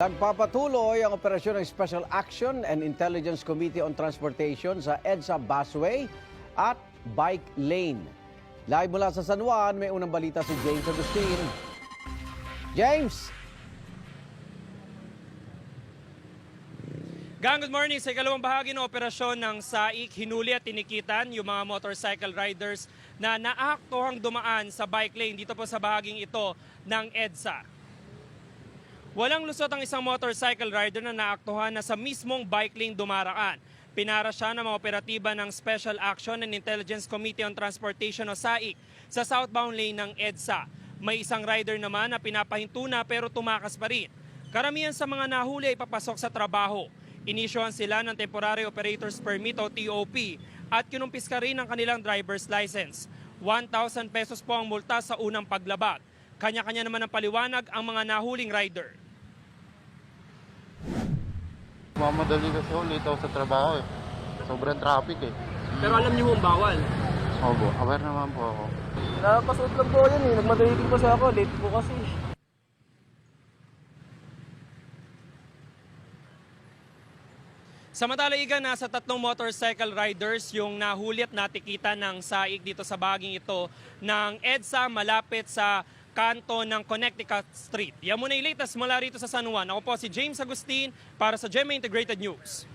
Nagpapatuloy ang operasyon ng Special Action and Intelligence Committee on Transportation sa EDSA Busway at Bike Lane. Live mula sa San Juan, may unang balita si James Agustin. James! Gang, good morning. Sa ikalawang bahagi ng operasyon ng SAIC, hinuli at tinikitan yung mga motorcycle riders na naaktuhang dumaan sa bike lane dito po sa bahaging ito ng EDSA. Walang lusot ang isang motorcycle rider na naaktuhan na sa mismong bike lane dumaraan. Pinara siya ng operatiba ng Special Action and Intelligence Committee on Transportation o SAIC sa southbound lane ng EDSA. May isang rider naman na pinapahinto na pero tumakas pa rin. Karamihan sa mga nahuli ay papasok sa trabaho. Inisyohan sila ng Temporary Operators Permit o TOP at kinumpis ka rin ang kanilang driver's license. 1,000 pesos po ang multa sa unang paglabag. Kanya-kanya naman ang paliwanag ang mga nahuling rider. Mamadali kasi ako, late ako sa trabaho eh. Sobrang traffic eh. Pero alam niyo kung bawal. Opo, aware naman po ako. Nakapasuot lang po yun eh. Nagmadali din po siya ako. Late po kasi. Samantala, Iga, nasa tatlong motorcycle riders yung nahuli at natikita ng saig dito sa baging ito ng EDSA malapit sa kanto ng Connecticut Street. Yan muna yung latest mula rito sa San Juan. Ako po si James Agustin para sa GMA Integrated News.